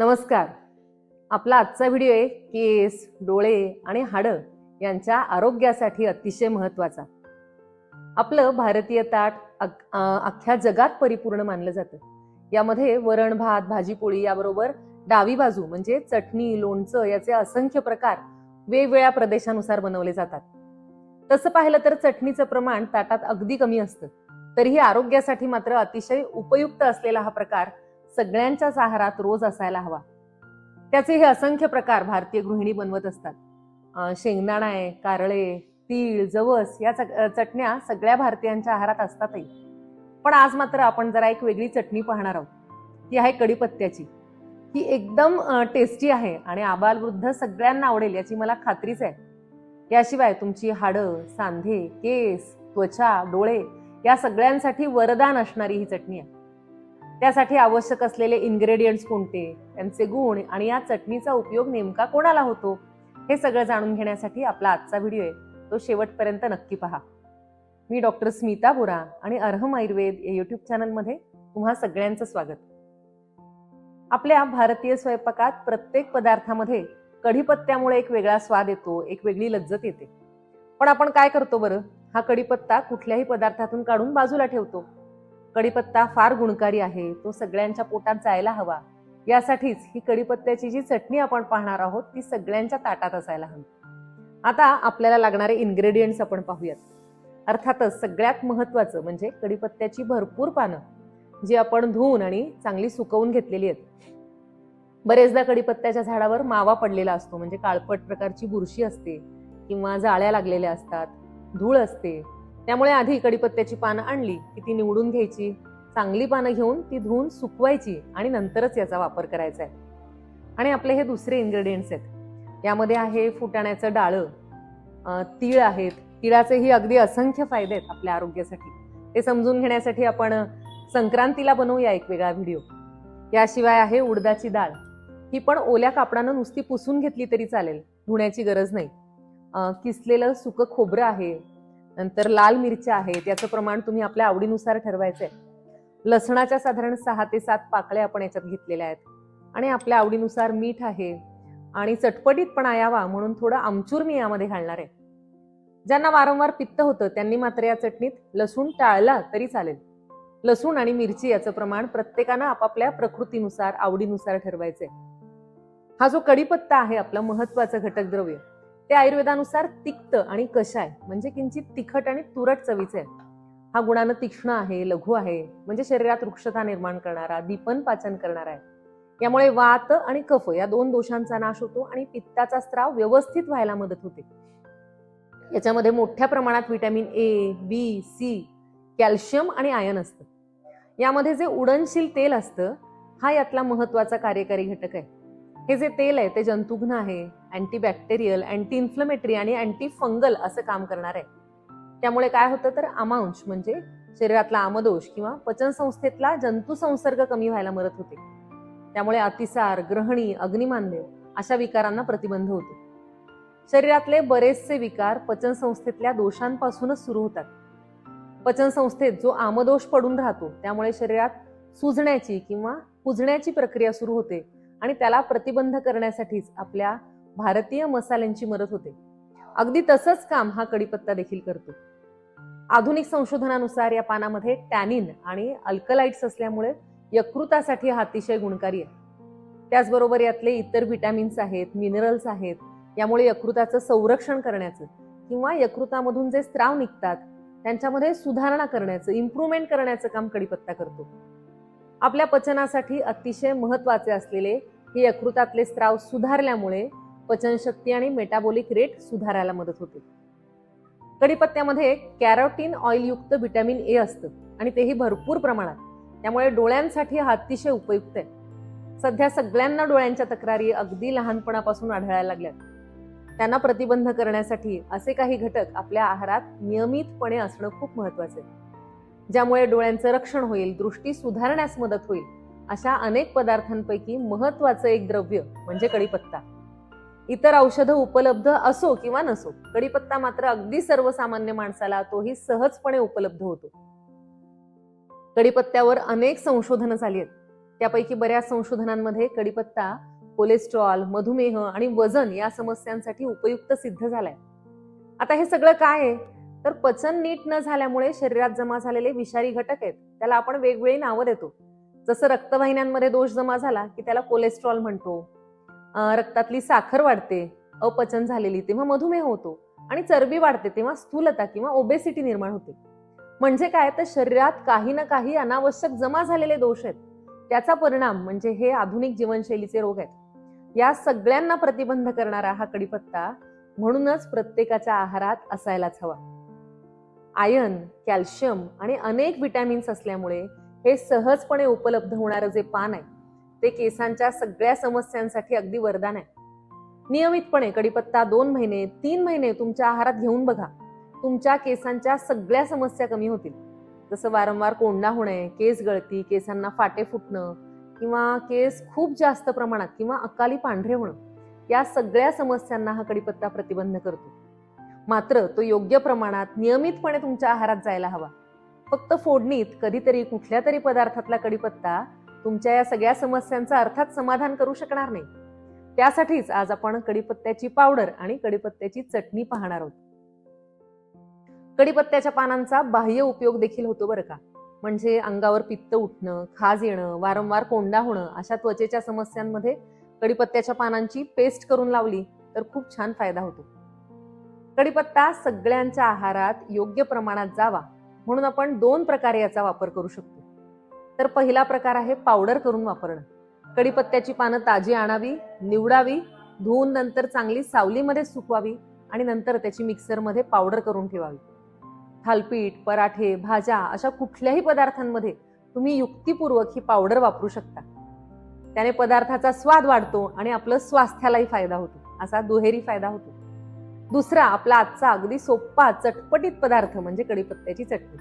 नमस्कार. आपला आजचा व्हिडिओ आहे केस डोळे आणि हाडं यांच्या आरोग्यासाठी अतिशय महत्त्वाचा आपलं भारतीय ताट अख्ख्या जगात परिपूर्ण मानलं जातं. यामध्ये वरण भात भाजी पोळी याबरोबर डावी बाजू म्हणजे चटणी लोणचं याचे असंख्य प्रकार वेगवेगळ्या प्रदेशानुसार बनवले जातात. तसं पाहिलं तर चटणीचं प्रमाण ताटात अगदी कमी असतं. तरीही आरोग्यासाठी मात्र अतिशय उपयुक्त असलेला हा प्रकार सगळ्यांच्याच आहारात रोज असायला हवा. त्याचे हे असंख्य प्रकार भारतीय गृहिणी बनवत असतात. अं, शेंगदाणा आहे कारळे तीळ जवस या चट- चटण्या सगळ्या भारतीयांच्या आहारात असतातही. पण आज मात्र आपण जरा एक वेगळी चटणी पाहणार आहोत. ती आहे कढीपत्त्याची. ही एकदम टेस्टी आहे आणि आबालवृद्ध सगळ्यांना आवडेल याची मला खात्रीच आहे. याशिवाय तुमची हाडं सांधे केस त्वचा डोळे या सगळ्यांसाठी वरदान असणारी ही चटणी आहे. त्यासाठी आवश्यक असलेले इन्ग्रेडियंट्स कोणते? त्यांचे गुण आणि या चटणीचा उपयोग नेमका कोणाला होतो? हे सगळं जाणून घेण्यासाठी आपला आजचा व्हिडिओ आहे. तो शेवटपर्यंत नक्की पहा. मी डॉक्टर स्मिता बोरा आणि अर्हम आयुर्वेद या युट्यूब चॅनलमध्ये तुम्हा सगळ्यांचं स्वागत. आपल्या भारतीय स्वयंपाकात प्रत्येक पदार्थामध्ये कढीपत्त्यामुळे एक वेगळा स्वाद येतो एक वेगळी लज्जत येते. पण आपण काय करतो बरं? हा कढीपत्ता कुठल्याही पदार्थातून काढून बाजूला ठेवतो. कडीपत्ता फार गुणकारी आहे तो सगळ्यांच्या पोटात जायला हवा. यासाठीच ही कडीपत्त्याची जी चटणी आपण पाहणार आहोत ती सगळ्यांच्या ताटात असायला हवी. आता आपल्याला लागणारे इन्ग्रेडियंट्स आपण पाहूयात. अर्थातच सगळ्यात महत्वाचं म्हणजे कढीपत्त्याची भरपूर पानं जी आपण धुवून आणि चांगली सुकवून घेतलेली आहेत. बरेचदा कडीपत्त्याच्या झाडावर मावा पडलेला असतो म्हणजे काळपट प्रकारची बुरशी असते किंवा जाळ्या लागलेल्या असतात धूळ असते. त्यामुळे आधी कडीपत्त्याची पानं आणली की ती निवडून घ्यायची. चांगली पानं घेऊन ती धुवून सुकवायची आणि नंतरच याचा वापर करायचा आहे. आणि आपले हे दुसरे इन्ग्रेडियंट्स आहेत. यामध्ये आहे फुटाण्याचं डाळं तीळ आहेत. तिळाचेही अगदी असंख्य फायदे आहेत आपल्या आरोग्यासाठी. ते समजून घेण्यासाठी आपण संक्रांतीला बनवूया एक वेगळा व्हिडिओ. याशिवाय आहे उडदाची डाळ. ही पण ओल्या कापडानं नुसती पुसून घेतली तरी चालेल. धुण्याची गरज नाही. किसलेलं सुकं खोबरं आहे नंतर लाल मिरच्या आहेत याचं प्रमाण तुम्ही आपल्या आवडीनुसार ठरवायचं आहे लसणाच्या साधारण सहा ते सात पाकळ्या आपण याच्यात घेतलेल्या आहेत. आणि आपल्या आवडीनुसार मीठ आहे आणि चटपटीतपणा यावा म्हणून थोडं आमचूर मी यामध्ये घालणार आहे. ज्यांना वारंवार पित्त होतं त्यांनी मात्र या चटणीत लसूण टाळला तरी चालेल. लसूण आणि मिरची याचं प्रमाण प्रत्येकानं आपापल्या प्रकृतीनुसार आवडीनुसार ठरवायचंय. हा जो कढीपत्ता आहे आपला महत्वाचं घटक द्रव्य ते आयुर्वेदानुसार तिक्त आणि कशाय म्हणजे किंचित तिखट आणि तुरट चवीचे. आहे हा गुणानं तीक्ष्ण आहे लघु आहे म्हणजे शरीरात वृक्षता निर्माण करणारा दीपन पाचन करणारा आहे. यामुळे वात आणि कफ या दोन दोषांचा नाश होतो आणि पित्ताचा स्त्राव व्यवस्थित व्हायला मदत होते. याच्यामध्ये मोठ्या प्रमाणात vitamin A B C calcium आणि आयन असतं. यामध्ये जे उडनशील तेल असतं हा यातला महत्त्वाचा कार्यकारी घटक आहे. हे जे तेल आहे ते जंतुघ्न आहे अँटीबॅक्टेरियल अँटी इन्फ्लमेटरी आणि अँटी फंगल असं काम करणार आहे. त्यामुळे काय होतं तर आमांश म्हणजे शरीरातला आमदोष किंवा पचनसंस्थेतला जंतुसंसर्ग कमी व्हायला मदत होते. त्यामुळे अतिसार ग्रहणी अग्निमानदेव अशा विकारांना प्रतिबंध होतो. शरीरातले बरेचसे विकार पचनसंस्थेतल्या दोषांपासूनच सुरू होतात. पचनसंस्थेत जो आमदोष पडून राहतो त्यामुळे शरीरात सुजण्याची किंवा कुजण्याची प्रक्रिया सुरू होते. आणि त्याला प्रतिबंध करण्यासाठीच आपल्या भारतीय मसाल्यांची मदत होते. अगदी तसंच काम हा कडीपत्ता देखील करतो. आधुनिक संशोधनानुसार या पानामध्ये टॅनिन आणि अल्कलाइट्स असल्यामुळे यकृतासाठी हा अतिशय गुणकारी आहे. त्याचबरोबर यातले इतर व्हिटॅमिन्स आहेत मिनरल्स आहेत यामुळे यकृताचं संरक्षण करण्याचं किंवा यकृतामधून जे स्त्राव निघतात त्यांच्यामध्ये सुधारणा करण्याचं इम्प्रूव्हमेंट करण्याचं काम कडीपत्ता करतो. आपल्या पचनासाठी अतिशय महत्त्वाचे असलेले हे यकृतातले स्त्राव सुधारल्यामुळे पचनशक्ती आणि मेटाबॉलिक रेट सुधारायला मदत होते. कढीपत्त्यामध्ये कॅरोटीन ऑइलयुक्त व्हिटॅमिन ए असतं आणि तेही भरपूर प्रमाणात. त्यामुळे डोळ्यांसाठी हा अतिशय उपयुक्त आहे. सध्या सगळ्यांना डोळ्यांच्या तक्रारी अगदी लहानपणापासून आढळायला लागल्यात. त्यांना प्रतिबंध करण्यासाठी असे काही घटक आपल्या आहारात नियमितपणे असणं खूप महत्वाचं आहे. ज्यामुळे डोळ्यांचं रक्षण होईल दृष्टी सुधारण्यास मदत होईल अशा अनेक पदार्थांपैकी महत्वाचं एक द्रव्य म्हणजे कडीपत्ता इतर औषधं उपलब्ध असो किंवा नसो कडीपत्ता मात्र अगदी सर्वसामान्य माणसाला तोही सहजपणे उपलब्ध होतो. कडीपत्त्यावर अनेक संशोधनं झाली आहेत. त्यापैकी बऱ्याच संशोधनांमध्ये कडीपत्ता कोलेस्ट्रॉल मधुमेह आणि वजन या समस्यांसाठी उपयुक्त सिद्ध झालाय. आता हे सगळं काय आहे? तर पचन नीट न झाल्यामुळे शरीरात जमा झालेले विषारी घटक आहेत त्याला आपण वेगवेगळी नावं देतो. जसं रक्तवाहिन्यांमध्ये दोष जमा झाला की त्याला कोलेस्ट्रॉल म्हणतो रक्तातली साखर वाढते अपचन झालेली तेव्हा मधुमेह होतो आणि चरबी वाढते तेव्हा स्थूलता किंवा ओबेसिटी निर्माण होते. म्हणजे काय? तर शरीरात काही ना काही अनावश्यक जमा झालेले दोष आहेत. त्याचा परिणाम म्हणजे हे आधुनिक जीवनशैलीचे रोग आहेत. या सगळ्यांना प्रतिबंध करणारा हा कडीपत्ता म्हणूनच प्रत्येकाच्या आहारात असायलाच हवा. आयन कॅल्शियम आणि अनेक विटॅमिन्स असल्यामुळे हे सहजपणे उपलब्ध होणारं जे पान आहे ते केसांच्या सगळ्या समस्यांसाठी अगदी वरदान आहे. नियमितपणे कडीपत्ता दोन महिने तीन महिने तुमच्या आहारात घेऊन बघा. तुमच्या केसांच्या सगळ्या समस्या कमी होतील. जसं वारंवार कोंडा होणे केस गळती केसांना फाटे फुटणं किंवा केस खूप जास्त प्रमाणात किंवा अकाली पांढरे होणं या सगळ्या समस्यांना हा कडीपत्ता प्रतिबंध करतो. मात्र तो योग्य प्रमाणात नियमितपणे तुमच्या आहारात जायला हवा. फक्त फोडणीत कधीतरी कुठल्या तरी पदार्थातला कडीपत्ता तुमच्या या सगळ्या समस्यांचं अर्थात समाधान करू शकणार नाही. त्यासाठीच आज आपण कडीपत्त्याची पावडर आणि कडीपत्त्याची चटणी पाहणार आहोत. कडीपत्त्याच्या पानांचा बाह्य उपयोग देखील होतो बरं का. म्हणजे अंगावर पित्त उठणं खाज येणं वारंवार कोंडा होणं अशा त्वचेच्या समस्यांमध्ये कडीपत्त्याच्या पानांची पेस्ट करून लावली तर खूप छान फायदा होतो. कडीपत्ता सगळ्यांच्या आहारात योग्य प्रमाणात जावा. म्हणून आपण दोन प्रकारे याचा वापर करू शकतो. तर पहिला प्रकार आहे पावडर करून वापरणं. कडीपत्त्याची पानं ताजी आणावी निवडावी धुवून नंतर चांगली सावलीमध्ये सुकवावी आणि नंतर त्याची मिक्सरमध्ये पावडर करून ठेवावी. थालपीठ पराठे भाज्या अशा कुठल्याही पदार्थांमध्ये तुम्ही युक्तिपूर्वक ही पावडर वापरू शकता. त्याने पदार्थाचा स्वाद वाढतो आणि आपलं स्वास्थ्यालाही फायदा होतो. असा दुहेरी फायदा होतो. दुसरा आपला आजचा अगदी सोप्पा चटपटीत पदार्थ म्हणजे कढीपत्त्याची चटणी.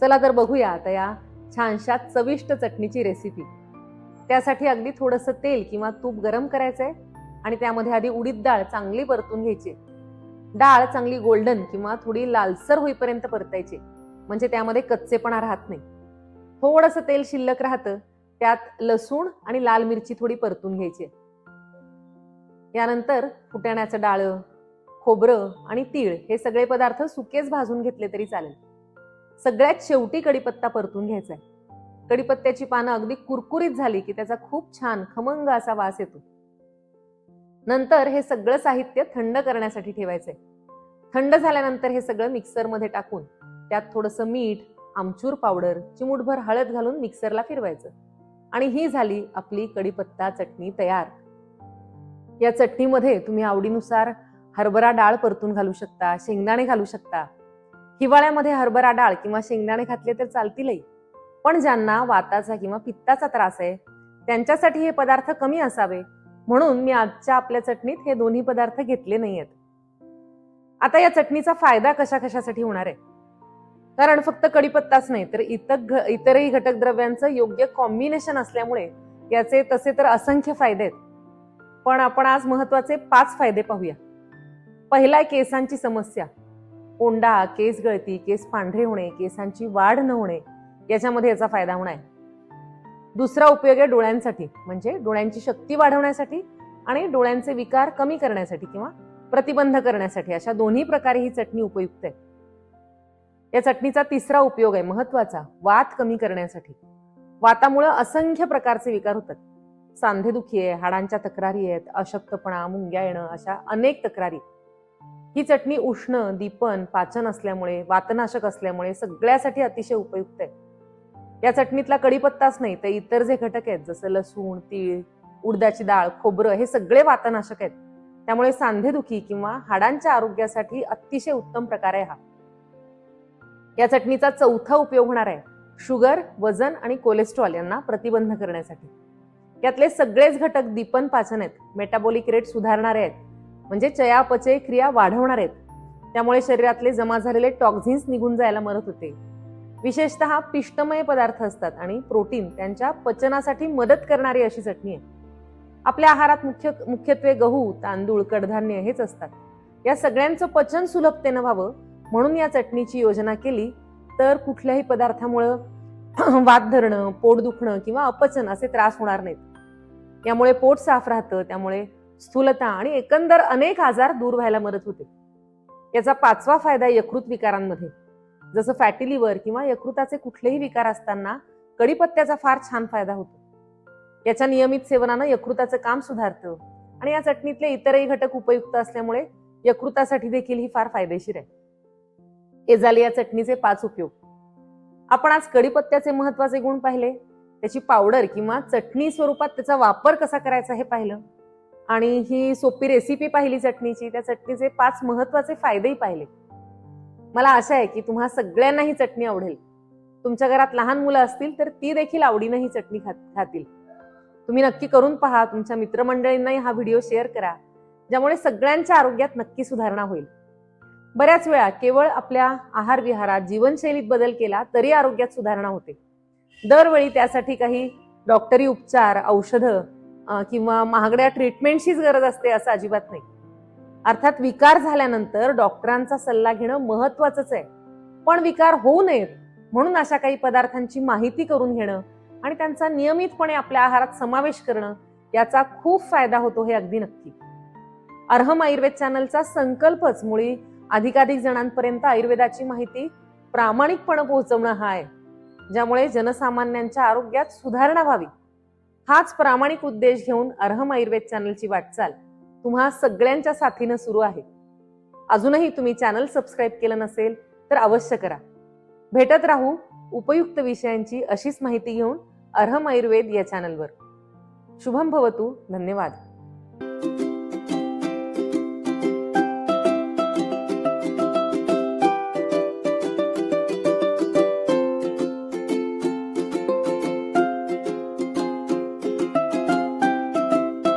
चला तर बघूया आता या छानशा चविष्ट चटणीची रेसिपी त्यासाठी अगदी थोडंसं तेल किंवा तूप गरम करायचं आहे आणि त्यामध्ये आधी उडीद डाळ चांगली परतून घ्यायची. डाळ चांगली गोल्डन किंवा थोडी लालसर होईपर्यंत परतायची. म्हणजे त्यामध्ये कच्चेपणा राहत नाही. थोडंसं तेल शिल्लक राहतं. त्यात लसूण आणि लाल मिरची थोडी परतून घ्यायची. यानंतर फुटाण्याचं डाळ खोबरं आणि तीळ हे सगळे पदार्थ सुकेच भाजून घेतले तरी चालेल. सगळ्यात शेवटी कडीपत्ता परतून घ्यायचा आहे कडीपत्त्याची पानं अगदी कुरकुरीत झाली की त्याचा खूप छान खमंग असा वास येतो. नंतर हे सगळं साहित्य थंड करण्यासाठी ठेवायचंय. थंड झाल्यानंतर हे सगळं मिक्सरमध्ये टाकून त्यात थोडंसं मीठ आमचूर पावडर चिमूटभर हळद घालून मिक्सरला फिरवायचं. आणि ही झाली आपली कडीपत्ता चटणी तयार. या चटणीमध्ये तुम्ही आवडीनुसार हरभरा डाळ परतून घालू शकता शेंगदाणे घालू शकता. हिवाळ्यामध्ये हरभरा डाळ किंवा शेंगदाणे घातले तर चालतीलही पण ज्यांना वाताचा किंवा पित्ताचा त्रास आहे त्यांच्यासाठी हे पदार्थ कमी असावे. म्हणून मी आजच्या आपल्या चटणीत हे दोन्ही पदार्थ घेतले नाहीयेत. आता या चटणीचा फायदा कशा कशासाठी होणार आहे? कारण फक्त कडीपत्ताच नाही तर इतर इतरही घटक द्रव्यांचं योग्य कॉम्बिनेशन असल्यामुळे याचे तसे तर असंख्य फायदे आहेत. पण आपण आज महत्त्वाचे पाच फायदे पाहूया. पहिला आहे केसांची समस्या. कोंडा केस गळती केस पांढरे होणे केसांची वाढ न होणे याच्यामध्ये याचा फायदा होणार आहे. दुसरा उपयोग आहे डोळ्यांसाठी म्हणजे डोळ्यांची शक्ती वाढवण्यासाठी आणि डोळ्यांचे विकार कमी करण्यासाठी किंवा प्रतिबंध करण्यासाठी. अशा दोन्ही प्रकारे ही चटणी उपयुक्त आहे. या चटणीचा तिसरा उपयोग आहे महत्त्वाचा वात कमी करण्यासाठी. वातामुळे असंख्य प्रकारचे विकार होतात. सांधेदुखी आहे हाडांच्या तक्रारी आहेत अशक्तपणा मुंग्या येणं अशा अनेक तक्रारी. ही चटणी उष्ण दीपन पाचन असल्यामुळे वातनाशक असल्यामुळे सगळ्यासाठी अतिशय उपयुक्त आहे. या चटणीतला कडीपत्ताच नाही तर इतर जे घटक आहेत जसं लसूण तीळ उडदाची डाळ खोबरं हे सगळे वातनाशक आहेत. त्यामुळे सांधेदुखी किंवा हाडांच्या आरोग्यासाठी अतिशय उत्तम प्रकार आहे हा. या चटणीचा चौथा उपयोग होणार आहे शुगर वजन आणि कोलेस्ट्रॉल यांना प्रतिबंध करण्यासाठी. यातले सगळेच घटक दीपन पाचन आहेत. मेटाबॉलिक रेट सुधारणारे आहेत. म्हणजे चयापचय क्रिया वाढवणार आहेत. त्यामुळे शरीरातले जमा झालेले टॉक्झिन्स निघून जायला मदत होते. विशेषतः पिष्टमय पदार्थ असतात आणि प्रोटीन त्यांच्या पचनासाठी मदत करणारी अशी चटणी आहे. आपल्या आहारात मुख्य मुख्यत्वे गहू तांदूळ कडधान्य हेच असतात. या सगळ्यांचं पचन सुलभतेनं व्हावं म्हणून या चटणीची योजना केली तर कुठल्याही पदार्थामुळं वात धरणं पोट दुखणं किंवा अपचन असे त्रास होणार नाहीत. यामुळे पोट साफ राहतं त्यामुळे स्थूलता आणि एकंदर अनेक आजार दूर व्हायला मदत होते. याचा पाचवा फायदा यकृत विकारांमध्ये. जसं फॅटी लिव्हर किंवा यकृताचे कुठलेही विकार असताना कडीपत्त्याचा फार छान फायदा होतो. याच्या नियमित सेवनानं यकृताचं काम सुधारतं आणि या चटणीतले इतरही घटक उपयुक्त असल्यामुळे यकृतासाठी देखील ही फार फायदेशीर आहे. हे झाले या चटणीचे पाच उपयोग. आपण आज कडीपत्त्याचे महत्त्वाचे गुण पाहिले. त्याची पावडर किंवा चटणी स्वरूपात त्याचा वापर कसा करायचा हे पाहिलं. आणि ही सोपी रेसिपी पाहिली चटणीची त्या चटणीचे पाच महत्त्वाचे फायदेही पाहिले. मला आशा आहे की तुम्हा सगळ्यांना ही चटणी आवडेल. तुमच्या घरात लहान मुलं असतील तर ती देखील आवडीनं ही चटणी खातील. तुम्ही नक्की करून पहा तुमच्या मित्रमंडळींनाही हा व्हिडिओ शेअर करा ज्यामुळे सगळ्यांच्या आरोग्यात नक्की सुधारणा होईल. बऱ्याच वेळा केवळ आपल्या आहार विहारात जीवनशैलीत बदल केला तरी आरोग्यात सुधारणा होते. दरवेळी त्यासाठी काही डॉक्टरी उपचार औषधं किंवा महागड्या ट्रीटमेंटचीच गरज असते असं अजिबात नाही. अर्थात विकार झाल्यानंतर डॉक्टरांचा सल्ला घेणं महत्वाचंच आहे. पण विकार होऊ नयेत म्हणून अशा काही पदार्थांची माहिती करून घेणं आणि त्यांचा नियमितपणे आपल्या आहारात समावेश करणं याचा खूप फायदा होतो हे अगदी नक्की. अर्हम आयुर्वेद चॅनलचा संकल्पच मुळी अधिकाधिक जणांपर्यंत आयुर्वेदाची माहिती प्रामाणिकपणे पोहोचवणं हा आहे ज्यामुळे जनसामान्यांच्या आरोग्यात सुधारणा व्हावी. हाच प्रामाणिक उद्देश घेऊन अर्हम आयुर्वेद चॅनलची वाटचाल तुम्हा सगळ्यांच्या साथीनं सुरू आहे. अजूनही तुम्ही चॅनल सबस्क्राईब केलं नसेल तर अवश्य करा. भेटत राहू उपयुक्त विषयांची अशीच माहिती घेऊन अर्हम आयुर्वेद या चॅनलवर. शुभम भवतू धन्यवाद.